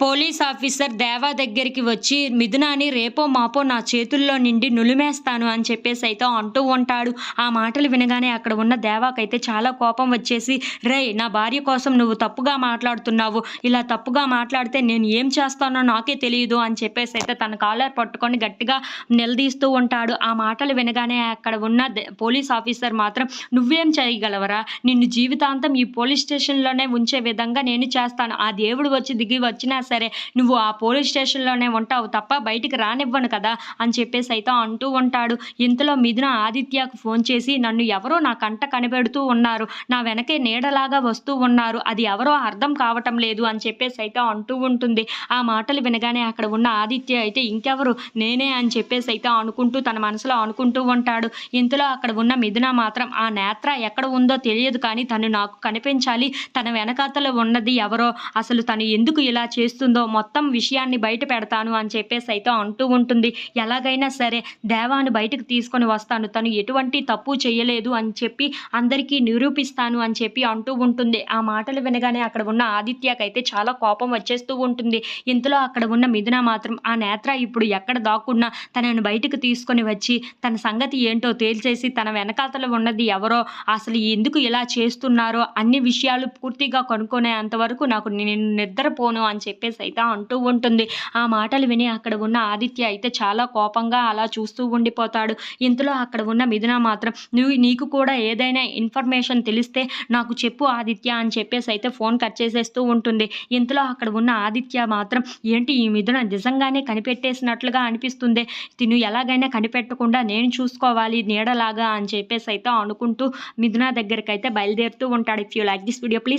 Police officer దేవా దగ్గరికి వచ్చి మిథునాని రేపో మాపో నా చేతుల్లో నిండి నులిమేస్తాను అని చెప్పేసి అయితే అంటూ ఉంటాడు. ఆ మాటలు వినగానే అక్కడ ఉన్న దేవాకైతే చాలా కోపం వచ్చేసి రే నా భార్య కోసం నువ్వు తప్పుగా మాట్లాడుతున్నావు. ఇలా తప్పుగా మాట్లాడితే నేను ఏం చేస్తానో నాకే తెలియదు అని చెప్పేసి అయితే తన కాలర్ పట్టుకొని గట్టిగా నిలదీస్తూ ఉంటాడు. ఆ మాటలు వినగానే అక్కడ ఉన్న దే- పోలీస్ ఆఫీసర్ మాత్రం నువ్వేం చేయగలవరా? నిన్ను జీవితాంతం ఈ పోలీస్ స్టేషన్లోనే ఉంచే విధంగా నేను చేస్తాను. ఆ దేవుడు వచ్చి దిగి వచ్చినా సరే నువ్వు ఆ పోలీస్ స్టేషన్లోనే ఉంటావు తప్ప బయటికి రానివ్వను కదా అని చెప్పేసి అయితే అంటూ ఉంటాడు. ఇంతలో మిథున ఆదిత్యకు ఫోన్ చేసి నన్ను ఎవరో నా కంట కనిపెడుతూ ఉన్నారు. నా వెనకే నీడలాగా వస్తూ ఉన్నారు. అది ఎవరో అర్థం కావటం లేదు అని చెప్పేసి అయితే అంటూ ఉంటుంది. ఆ మాటలు వినగానే అక్కడ ఉన్న ఆదిత్య అయితే ఇంకెవరు? నేనే అని చెప్పేసి అయితే అనుకుంటూ తన మనసులో అనుకుంటూ ఉంటాడు. ఇంతలో అక్కడ ఉన్న మిథున మాత్రం ఆ నేత్ర ఎక్కడ ఉందో తెలియదు కానీ తను నాకు కనిపించాలి. తన వెనకాతలో ఉన్నది ఎవరో. అసలు తను ఎందుకు ఇలా చేస్తూ చేస్తుందో మొత్తం విషయాన్ని బయట పెడతాను అని చెప్పేసి అయితే అంటూ ఉంటుంది. ఎలాగైనా సరే దేవాను బయటకు తీసుకొని వస్తాను. తను ఎటువంటి తప్పు చేయలేదు అని చెప్పి అందరికీ నిరూపిస్తాను అని చెప్పి అంటూ ఉంటుంది. ఆ మాటలు వినగానే అక్కడ ఉన్న ఆదిత్యకైతే చాలా కోపం వచ్చేస్తూ ఉంటుంది. ఇంతలో అక్కడ ఉన్న మిథున మాత్రం ఆ నేత్ర ఇప్పుడు ఎక్కడ దాక్కున్నా తనను బయటకు తీసుకొని వచ్చి తన సంగతి ఏంటో తేల్చేసి తన వెనకాతలో ఉన్నది ఎవరో అసలు ఎందుకు ఇలా చేస్తున్నారో అన్ని విషయాలు పూర్తిగా కనుక్కునే అంతవరకు నాకు నేను నిద్రపోను అని చెప్పి చెప్పేసి అయితే అంటూ ఉంటుంది. ఆ మాటలు విని అక్కడ ఉన్న ఆదిత్య అయితే చాలా కోపంగా అలా చూస్తూ ఉండిపోతాడు. ఇంతలో అక్కడ ఉన్న మిథున మాత్రం నువ్వు నీకు కూడా ఏదైనా ఇన్ఫర్మేషన్ తెలిస్తే నాకు చెప్పు ఆదిత్య అని చెప్పేసి అయితే ఫోన్ కట్ చేసేస్తూ ఉంటుంది. ఇంతలో అక్కడ ఉన్న ఆదిత్య మాత్రం ఏంటి ఈ మిథున నిజంగానే కనిపెట్టేసినట్లుగా అనిపిస్తుంది? తిను ఎలాగైనా కనిపెట్టకుండా నేను చూసుకోవాలి నీడలాగా అని చెప్పేసి అయితే అనుకుంటూ మిథున దగ్గరికి అయితే బయలుదేరుతూ ఉంటాడు. If you like this video please